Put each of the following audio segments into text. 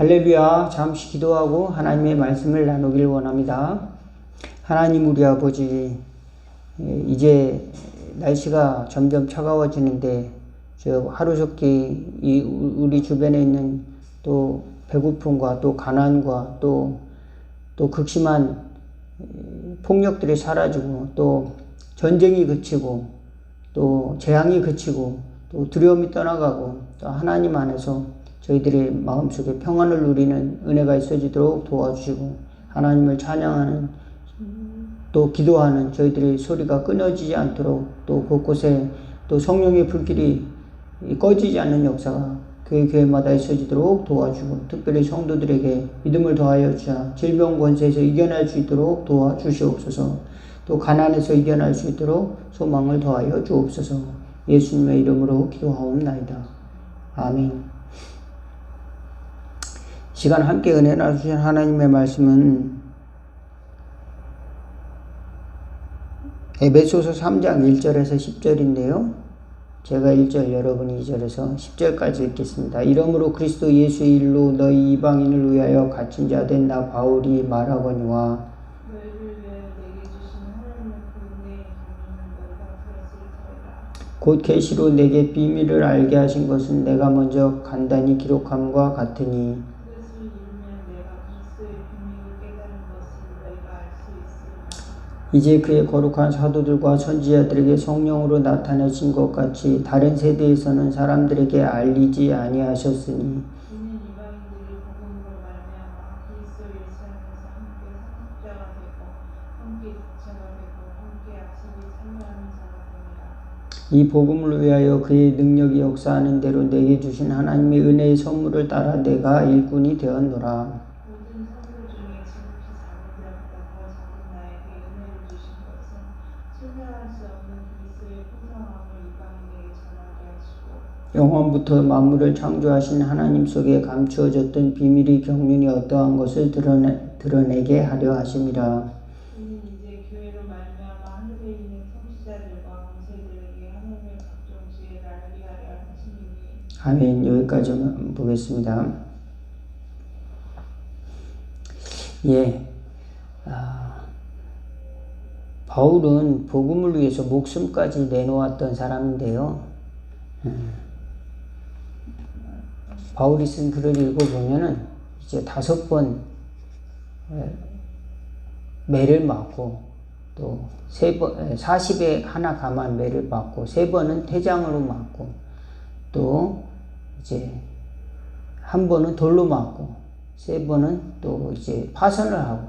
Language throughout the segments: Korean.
할렐루야. 잠시 기도하고 하나님의 말씀을 나누길 원합니다. 하나님 우리 아버지, 예, 이제 날씨가 점점 차가워지는데 저 하루속히 이 우리 주변에 있는 또 배고픔과 또 가난과 또 또 극심한 폭력들이 사라지고 또 전쟁이 그치고 또 재앙이 그치고 또 두려움이 떠나가고 또 하나님 안에서 저희들의 마음속에 평안을 누리는 은혜가 있어지도록 도와주시고 하나님을 찬양하는 또 기도하는 저희들의 소리가 끊어지지 않도록 또 곳곳에 또 성령의 불길이 꺼지지 않는 역사가 교회 교회마다 있어지도록 도와주고 특별히 성도들에게 믿음을 더하여 주자 질병 권세에서 이겨낼 수 있도록 도와주시옵소서. 또 가난에서 이겨낼 수 있도록 소망을 더하여 주옵소서. 예수님의 이름으로 기도하옵나이다. 아멘 시간 함께 은혜 나주신 하나님의 말씀은 에베소서 3장 1절에서 10절인데요. 제가 1절 여러분이 2절에서 10절까지 읽겠습니다. 이러므로 그리스도 예수의 일로 너희 이방인을 위하여 갇힌 자 된 나 바울이 말하거니와. 곧 계시로 내게 비밀을 알게 하신 것은 내가 먼저 간단히 기록함과 같으니 이제 그의 거룩한 사도들과 선지자들에게 성령으로 나타내신 것 같이 다른 세대에서는 사람들에게 알리지 아니하셨으니. 이 복음을 위하여 그의 능력이 역사하는 대로 내게 주신 하나님의 은혜의 선물을 따라 내가 일꾼이 되었노라. 모든 사도 중에 지극히 작은 자보다 더 작은 나에게 은혜를 주신 것은 실명할 수 없는 그리스도의 풍성함을 이방인에게 전하게 하시고 영원부터 만물을 창조하신 하나님 속에 감추어졌던 비밀의 경륜이 어떠한 것을 드러내, 드러내게 하려 하심이라. 아멘. 여기까지만 보겠습니다. 예. 아, 바울은 복음을 위해서 목숨까지 내놓았던 사람인데요. 음, 바울이 쓴 글을 읽어보면은 이제 다섯 번 에, 매를 맞고 또 세 번, 40에 하나 감한 매를 맞고 세 번은 태장으로 맞고 또 이제 한 번은 돌로 맞고 세 번은 또 이제 파선을 하고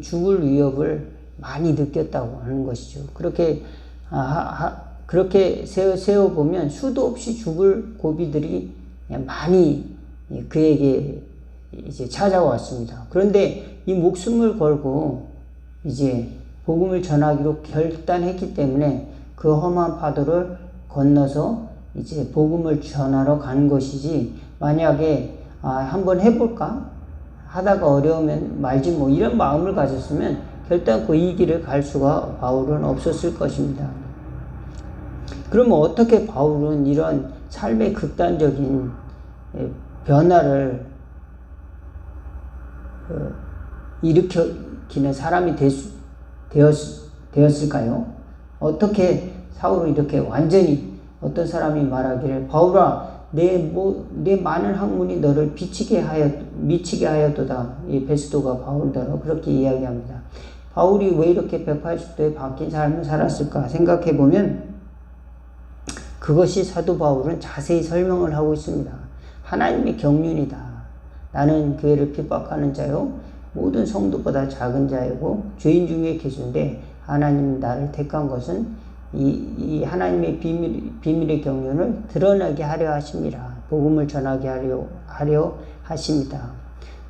죽을 위협을 많이 느꼈다고 하는 것이죠. 그렇게 아, 하, 그렇게 세워 세워 보면 수도 없이 죽을 고비들이 많이 그에게 이제 찾아왔습니다. 그런데 이 목숨을 걸고 이제 복음을 전하기로 결단했기 때문에 그 험한 파도를 건너서 이제 복음을 전하러 간 것이지 만약에 아, 한번 해볼까 하다가 어려우면 말지 뭐 이런 마음을 가졌으면 결단코 이 길을 갈 수가 바울은 없었을 것입니다. 그러면 어떻게 바울은 이런 삶의 극단적인 변화를 어, 일으키는 사람이 되었, 되었 을까요? 어떻게 사울은 이렇게 완전히 어떤 사람이 말하기를 바울아 내, 뭐, 내 많은 학문이 너를 비치게 하였, 미치게 하였도다. 이 베스도가 바울더러 그렇게 이야기합니다. 바울이 왜 이렇게 180도에 바뀐 삶을 살았을까 생각해 보면 그것이 사도 바울은 자세히 설명을 하고 있습니다. 하나님의 경륜이다. 나는 교회를 핍박하는 자요. 모든 성도보다 작은 자이고 죄인 중에 계신데 하나님 나를 택한 것은 이, 이 하나님의 비밀, 비밀의 경륜을 드러나게 하려 하십니다. 복음을 전하게 하려, 하려 하십니다.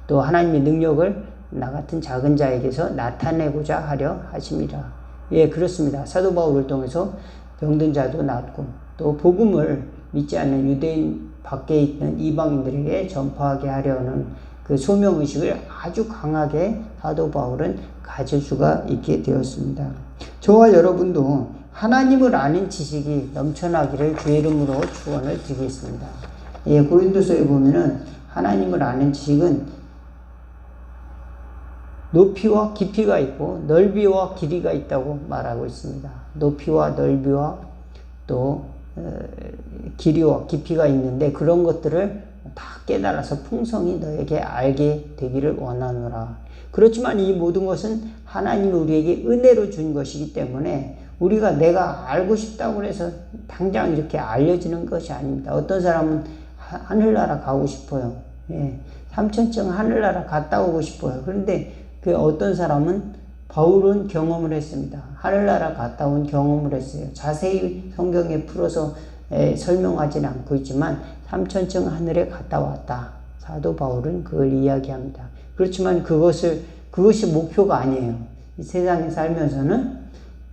또 하나님의 능력을 나 같은 작은 자에게서 나타내고자 하려 하십니다. 예, 그렇습니다. 사도 바울을 통해서 병든 자도 낫고 또 복음을 믿지 않는 유대인 밖에 있는 이방인들에게 전파하게 하려는 그 소명 의식을 아주 강하게 사도 바울은 가질 수가 있게 되었습니다. 저와 여러분도 하나님을 아는 지식이 넘쳐나기를 주의 이름으로 축원을 드리겠습니다. 예, 고린도서에 보면은 하나님을 아는 지식은 높이와 깊이가 있고 넓이와 길이가 있다고 말하고 있습니다. 높이와 넓이와 또 어, 길이와 깊이가 있는데 그런 것들을 다 깨달아서 풍성히 너에게 알게 되기를 원하노라. 그렇지만 이 모든 것은 하나님이 우리에게 은혜로 준 것이기 때문에 우리가 내가 알고 싶다고 해서 당장 이렇게 알려지는 것이 아닙니다. 어떤 사람은 하- 하늘나라 가고 싶어요. 예, 삼천층 하늘나라 갔다 오고 싶어요. 그런데 그 어떤 사람은 바울은 경험을 했습니다. 하늘나라 갔다 온 경험을 했어요. 자세히 성경에 풀어서 에, 설명하지는 않고 있지만 삼천층 하늘에 갔다 왔다. 사도 바울은 그걸 이야기합니다. 그렇지만 그것을 그것이 목표가 아니에요. 이 세상에 살면서는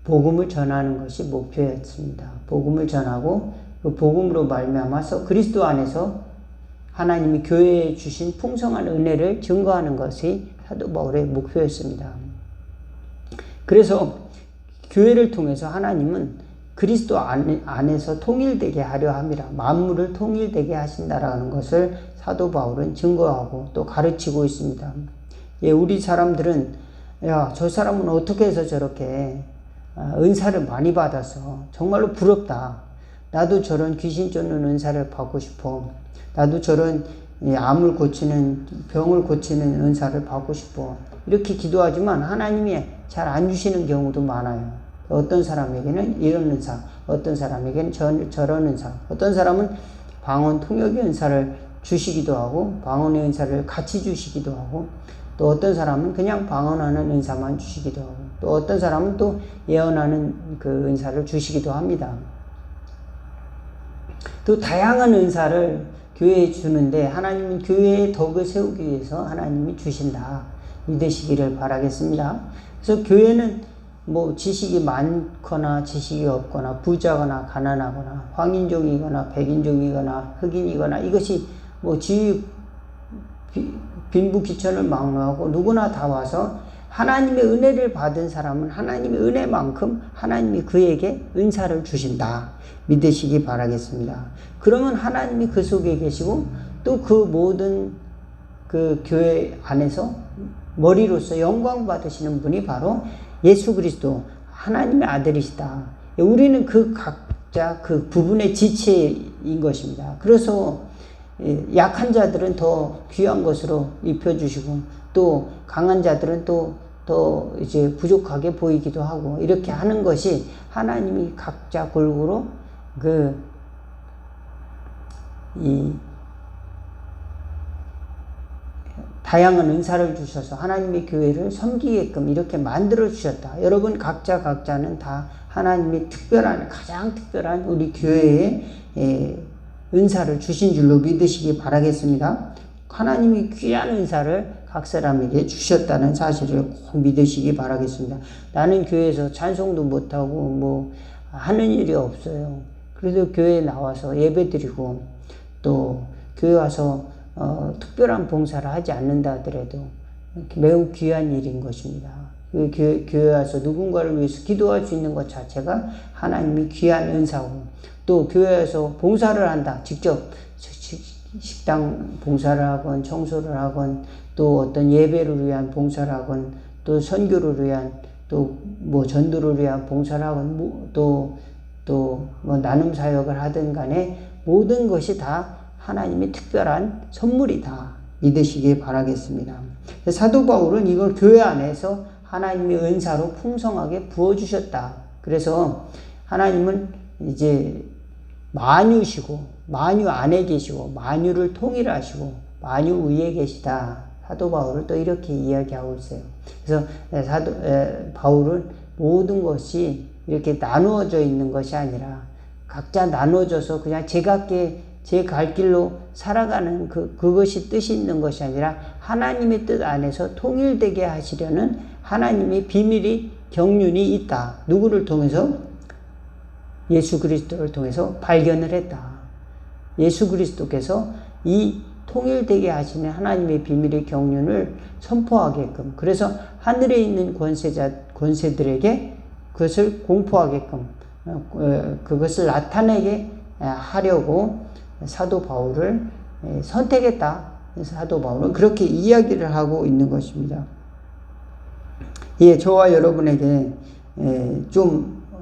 복음을 전하는 것이 목표였습니다. 복음을 전하고 그 복음으로 말미암아서 그리스도 안에서 하나님이 교회에 주신 풍성한 은혜를 증거하는 것이 사도 바울의 목표였습니다. 그래서 교회를 통해서 하나님은 그리스도 안- 안에서 통일되게 하려 함이라 만물을 통일되게 하신다라는 것을 사도 바울은 증거하고 또 가르치고 있습니다. 예, 우리 사람들은 야, 저 사람은 어떻게 해서 저렇게 아, 은사를 많이 받아서 정말로 부럽다. 나도 저런 귀신 쫓는 은사를 받고 싶어. 나도 저런 이 암을 고치는 병을 고치는 은사를 받고 싶어. 이렇게 기도하지만 하나님이 잘 안 주시는 경우도 많아요. 어떤 사람에게는 이런 은사, 어떤 사람에게는 저, 저런 은사, 어떤 사람은 방언 통역의 은사를 주시기도 하고 방언의 은사를 같이 주시기도 하고 또 어떤 사람은 그냥 방언하는 은사만 주시기도 하고 또 어떤 사람은 또 예언하는 그 은사를 주시기도 합니다. 또 다양한 은사를 교회에 주는데 하나님은 교회의 덕을 세우기 위해서 하나님이 주신다. 믿으시기를 바라겠습니다. 그래서 교회는 뭐 지식이 많거나 지식이 없거나 부자거나 가난하거나 황인종이거나 백인종이거나 흑인이거나 이것이 뭐 지위 비- 빈부귀천을 막론하고 누구나 다 와서 하나님의 은혜를 받은 사람은 하나님의 은혜만큼 하나님이 그에게 은사를 주신다. 믿으시기 바라겠습니다. 그러면 하나님이 그 속에 계시고 또 그 모든 그 교회 안에서 머리로서 영광 받으시는 분이 바로 예수 그리스도 하나님의 아들이시다. 우리는 그 각자 그 부분의 지체인 것입니다. 그래서 예, 약한 자들은 더 귀한 것으로 입혀주시고 또 강한 자들은 또 더 이제 부족하게 보이기도 하고 이렇게 하는 것이 하나님이 각자 골고루 그 이 다양한 은사를 주셔서 하나님의 교회를 섬기게끔 이렇게 만들어 주셨다. 여러분 각자 각자는 다 하나님의 특별한 가장 특별한 우리 교회에 예, 은사를 주신 줄로 믿으시기 바라겠습니다. 하나님이 귀한 은사를 각 사람에게 주셨다는 사실을 꼭 믿으시기 바라겠습니다. 나는 교회에서 찬송도 못하고 뭐 하는 일이 없어요. 그래도 교회에 나와서 예배 드리고 또 교회 와서 어, 특별한 봉사를 하지 않는다 하더라도 매우 귀한 일인 것입니다. 그 교회, 교회 와서 누군가를 위해서 기도할 수 있는 것 자체가 하나님이 귀한 은사고 또 교회에서 봉사를 한다. 직접 식당 봉사를 하건 청소를 하건 또 어떤 예배를 위한 봉사를 하건 또 선교를 위한 또 뭐 전도를 위한 봉사를 하건 뭐 또또 뭐 나눔 사역을 하든 간에 모든 것이 다 하나님의 특별한 선물이다. 믿으시기 바라겠습니다. 사도 바울은 이걸 교회 안에서 하나님의 은사로 풍성하게 부어주셨다. 그래서 하나님은 이제 만유시고, 만유 안에 계시고, 만유를 통일하시고, 만유 위에 계시다. 사도 바울을 또 이렇게 이야기하고 있어요. 그래서 사도, 에, 바울은 모든 것이 이렇게 나누어져 있는 것이 아니라 각자 나누어져서 그냥 제각기 제갈 길로 살아가는 그, 그것이 뜻이 있는 것이 아니라 하나님의 뜻 안에서 통일되게 하시려는 하나님의 비밀이 경륜이 있다. 누구를 통해서? 예수 그리스도를 통해서 발견을 했다. 예수 그리스도께서 이 통일되게 하시는 하나님의 비밀의 경륜을 선포하게끔 그래서 하늘에 있는 권세자 권세들에게 그것을 공포하게끔 어, 그것을 나타내게 하려고 사도 바울을 선택했다 사도 바울은 그렇게 이야기를 하고 있는 것입니다. 예, 저와 여러분에게 예, 좀 어,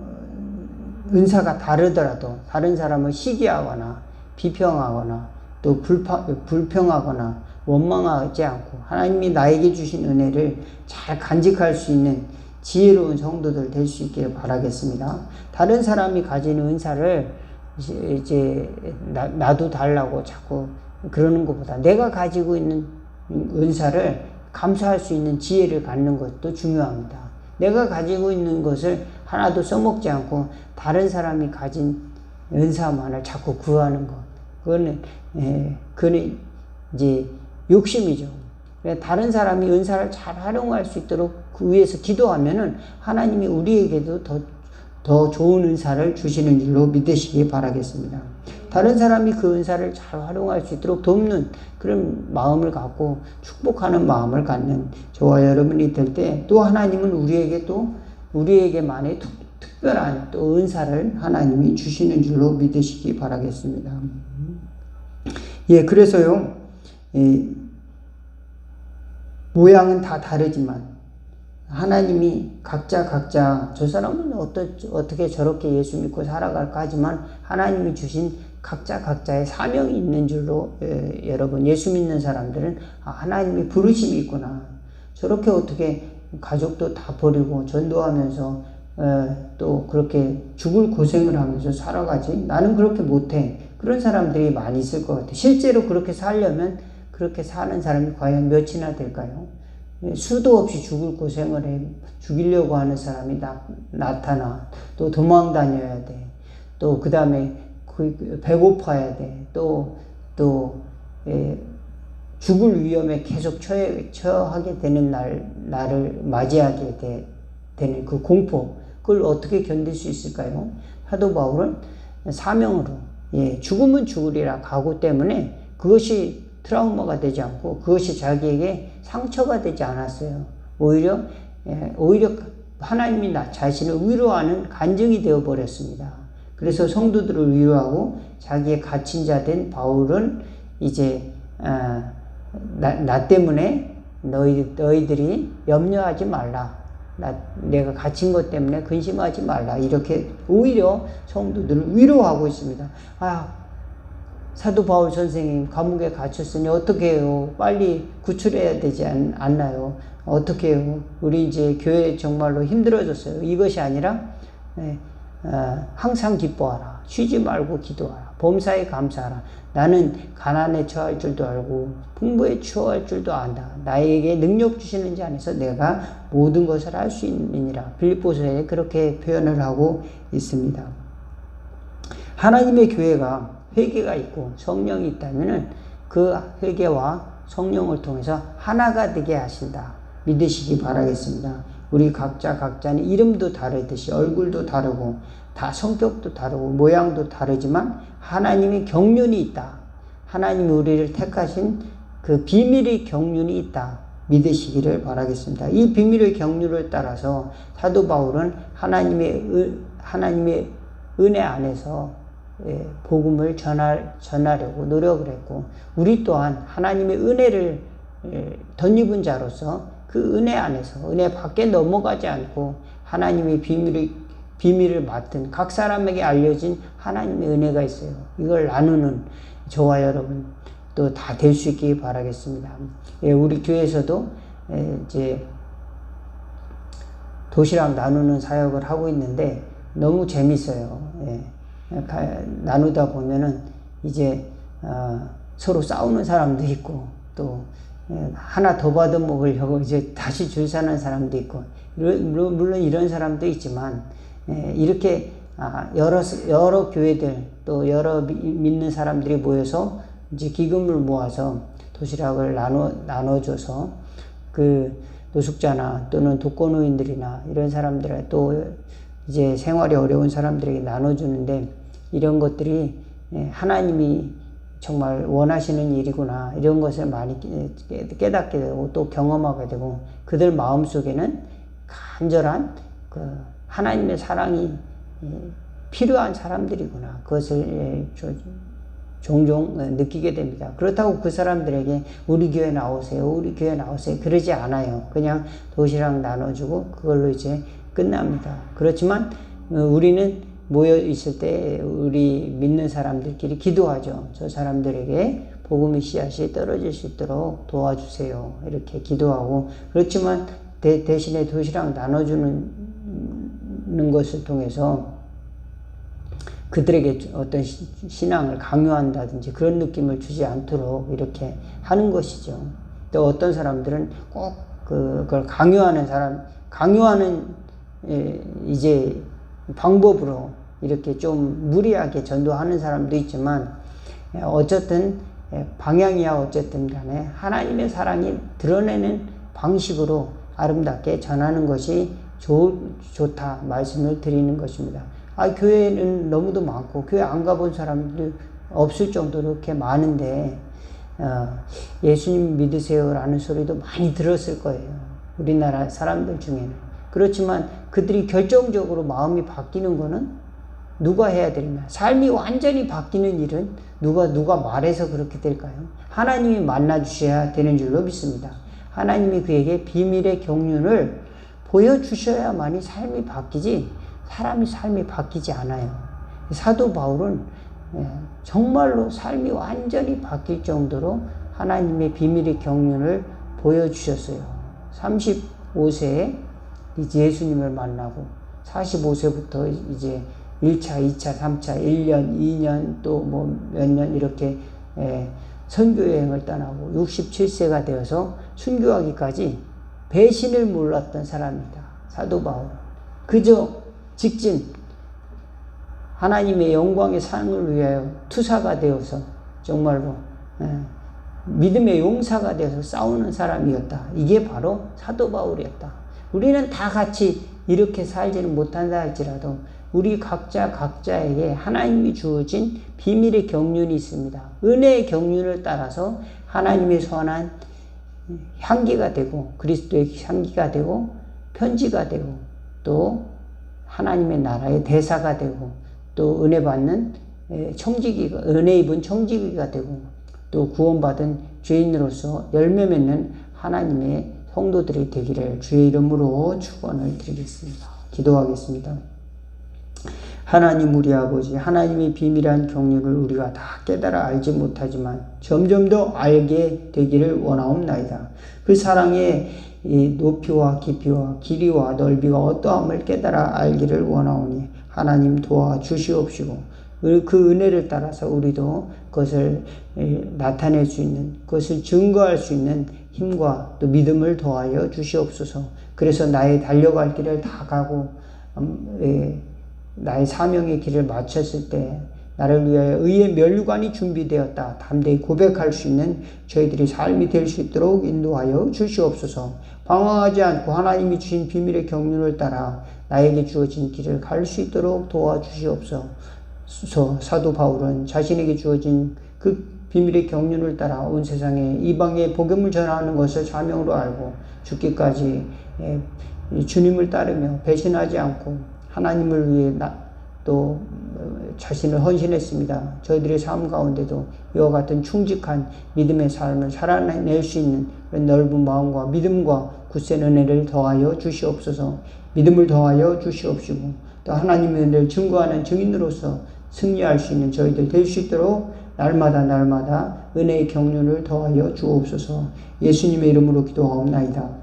은사가 다르더라도 다른 사람을 시기하거나 비평하거나 또 불파, 불평하거나 원망하지 않고 하나님이 나에게 주신 은혜를 잘 간직할 수 있는 지혜로운 성도들 될 수 있기를 바라겠습니다. 다른 사람이 가진 은사를 이제- 나, 나도 달라고 자꾸 그러는 것보다 내가 가지고 있는 은사를 감사할 수 있는 지혜를 갖는 것도 중요합니다. 내가 가지고 있는 것을 하나도 써먹지 않고 다른 사람이 가진 은사만을 자꾸 구하는 것. 그거는, 예, 그는 이제 욕심이죠. 그래서 다른 사람이 은사를 잘 활용할 수 있도록 그 위해서 기도하면은 하나님이 우리에게도 더, 더 좋은 은사를 주시는 줄로 믿으시기 바라겠습니다. 다른 사람이 그 은사를 잘 활용할 수 있도록 돕는 그런 마음을 갖고 축복하는 마음을 갖는 저와 여러분이 될 때 또 하나님은 우리에게 또 우리에게만의 특, 특별한 또 은사를 하나님이 주시는 줄로 믿으시기 바라겠습니다. 예, 그래서요, 예, 모양은 다 다르지만 하나님이 각자 각자 저 사람은 어떠, 어떻게 저렇게 예수 믿고 살아갈까 하지만 하나님이 주신 각자 각자의 사명이 있는 줄로 예, 여러분 예수 믿는 사람들은 아, 하나님이 부르심이 있구나. 저렇게 어떻게 가족도 다 버리고 전도하면서 에, 또 그렇게 죽을 고생을 하면서 살아가지 나는 그렇게 못해 그런 사람들이 많이 있을 것 같아요 실제로 그렇게 살려면 그렇게 사는 사람이 과연 몇이나 될까요? 예, 수도 없이 죽을 고생을 해 죽이려고 하는 사람이 나, 나타나 또 도망 다녀야 돼. 또 그 다음에 배고파야 돼. 또또 예, 죽을 위험에 계속 처해, 처하게 되는 날 나를 맞이하게 되, 되는 그 공포 그걸 어떻게 견딜 수 있을까요? 사도 바울은 사명으로 예, 죽으면 죽으리라 각오 때문에 그것이 트라우마가 되지 않고 그것이 자기에게 상처가 되지 않았어요. 오히려 예, 오히려 하나님이 나 자신을 위로하는 간증이 되어 버렸습니다. 그래서 성도들을 위로하고 자기의 갇힌 자 된 바울은 이제 아, 나, 나 때문에 너희 너희들이 염려하지 말라. 나, 내가 갇힌 것 때문에 근심하지 말라. 이렇게 오히려 성도들을 위로하고 있습니다. 아, 사도 바울 선생님 감옥에 갇혔으니 어떻게 해요? 빨리 구출해야 되지 않, 않나요? 어떻게 해요? 우리 이제 교회 정말로 힘들어졌어요. 이것이 아니라 네, 어, 항상 기뻐하라. 쉬지 말고 기도하라. 범사에 감사하라. 나는 가난에 처할 줄도 알고 풍부에 처할 줄도 안다. 나에게 능력 주시는 자 안에서 내가 모든 것을 할 수 있느니라. 빌립보서에 그렇게 표현을 하고 있습니다. 하나님의 교회가 회개가 있고 성령이 있다면은 그 회개와 성령을 통해서 하나가 되게 하신다. 믿으시기 바라겠습니다. 우리 각자 각자는 이름도 다르듯이 얼굴도 다르고 다 성격도 다르고 모양도 다르지만 하나님의 경륜이 있다. 하나님이 우리를 택하신 그 비밀의 경륜이 있다. 믿으시기를 바라겠습니다. 이 비밀의 경륜을 따라서 사도 바울은 하나님의 은, 하나님의 은혜 안에서 예, 복음을 전할, 전하려고 노력을 했고 우리 또한 하나님의 은혜를 예, 덧입은 자로서 그 은혜 안에서 은혜 밖에 넘어가지 않고 하나님의 비밀을 비밀을 맡은 각 사람에게 알려진 하나님의 은혜가 있어요. 이걸 나누는 저와 여러분 또 다 될 수 있기 바라겠습니다. 예, 우리 교회에서도 예, 이제 도시락 나누는 사역을 하고 있는데 너무 재밌어요. 예. 나누다 보면은 이제 어, 서로 싸우는 사람도 있고 또 예, 하나 더 받아 먹으려고 이제 다시 줄 서는 사람도 있고 물론, 이런 사람도 있지만 예, 이렇게 아, 여러 여러 교회들 또 여러 믿는 사람들이 모여서 이제 기금을 모아서 도시락을 나눠 나눠줘서 그 노숙자나 또는 독거노인들이나 이런 사람들 또 이제 생활이 어려운 사람들에게 나눠주는데 이런 것들이 예, 하나님이 정말 원하시는 일이구나 이런 것을 많이 깨닫게 되고 또 경험하게 되고 그들 마음 속에는 간절한 그 하나님의 사랑이 예, 필요한 사람들이구나 그것을 예, 종종 어, 느끼게 됩니다. 그렇다고 그 사람들에게 우리 교회 나오세요, 우리 교회 나오세요 그러지 않아요. 그냥 도시락 나눠주고 그걸로 이제 끝납니다. 그렇지만 어, 우리는 모여 있을 때 우리 믿는 사람들끼리 기도하죠. 저 사람들에게 복음의 씨앗이 떨어질 수 있도록 도와주세요. 이렇게 기도하고 그렇지만 대, 대신에 도시락 나눠주는 것을 통해서 그들에게 어떤 시- 신앙을 강요한다든지 그런 느낌을 주지 않도록 이렇게 하는 것이죠. 또 어떤 사람들은 꼭 그걸 강요하는 사람, 강요하는 예, 이제 방법으로 이렇게 좀 무리하게 전도하는 사람도 있지만 예, 어쨌든 예, 방향이야 어쨌든 간에 하나님의 사랑이 드러내는 방식으로 아름답게 전하는 것이 좋, 좋다 말씀을 드리는 것입니다. 아, 교회는 너무도 많고 교회 안 가본 사람들 없을 정도로 이렇게 많은데 어, 예수님 믿으세요라는 소리도 많이 들었을 거예요. 우리나라 사람들 중에는. 그렇지만 그들이 결정적으로 마음이 바뀌는 거는 누가 해야 되냐? 삶이 완전히 바뀌는 일은 누가 누가 말해서 그렇게 될까요? 하나님이 만나 주셔야 되는 줄로 믿습니다. 하나님이 그에게 비밀의 경륜을 보여 주셔야만이 삶이 바뀌지 사람이 삶이 바뀌지 않아요. 사도 바울은 예, 정말로 삶이 완전히 바뀔 정도로 하나님의 비밀의 경륜을 보여주셨어요. 35세에 이제 예수님을 만나고 45세부터 이제 1차, 2차, 3차, 1년, 2년 또 뭐 몇 년 이렇게 예, 선교 여행을 떠나고 67세가 되어서 순교하기까지 배신을 몰랐던 사람이다. 사도 바울. 그저 직진 하나님의 영광의 삶을 위하여 투사가 되어서 정말로 예, 믿음의 용사가 되어서 싸우는 사람이었다. 이게 바로 사도 바울이었다. 우리는 다 같이 이렇게 살지는 못한다 할지라도 우리 각자 각자에게 하나님이 주어진 비밀의 경륜이 있습니다. 은혜의 경륜을 따라서 하나님의 선한 향기가 되고 그리스도의 향기가 되고 편지가 되고 또 하나님의 나라의 대사가 되고 또 은혜 받는 청지기가 은혜 입은 청지기가 되고 또 구원받은 죄인으로서 열매 맺는 하나님의 성도들이 되기를 주의 이름으로 축원을 드리겠습니다. 기도하겠습니다. 하나님 우리 아버지 하나님의 비밀한 경륜을 우리가 다 깨달아 알지 못하지만 점점 더 알게 되기를 원하옵나이다. 그 사랑의 이 높이와 깊이와 길이와 넓이가 어떠함을 깨달아 알기를 원하오니 하나님 도와 주시옵시고 그 은혜를 따라서 우리도 그것을 나타낼 수 있는 그것을 증거할 수 있는 힘과 또 믿음을 더하여 주시옵소서. 그래서 나의 달려갈 길을 다 가고 음, 예, 나의 사명의 길을 마쳤을 때 나를 위하여 의의 면류관이 준비되었다. 담대히 고백할 수 있는 저희들이 삶이 될 수 있도록 인도하여 주시옵소서. 방황하지 않고 하나님이 주신 비밀의 경륜을 따라 나에게 주어진 길을 갈 수 있도록 도와주시옵소서. 사도 바울은 자신에게 주어진 그 비밀의 경륜을 따라 온 세상에 이방의 복음을 전하는 것을 사명으로 알고 죽기까지 주님을 따르며 배신하지 않고 하나님을 위해 또 자신을 헌신했습니다. 저희들의 삶 가운데도 이와 같은 충직한 믿음의 삶을 살아낼 수 있는 넓은 마음과 믿음과 굳센 은혜를 더하여 주시옵소서. 믿음을 더하여 주시옵시고 또 하나님의 은혜를 증거하는 증인으로서 승리할 수 있는 저희들 될 수 있도록 날마다 날마다 은혜의 경륜을 더하여 주옵소서. 예수님의 이름으로 기도하옵나이다.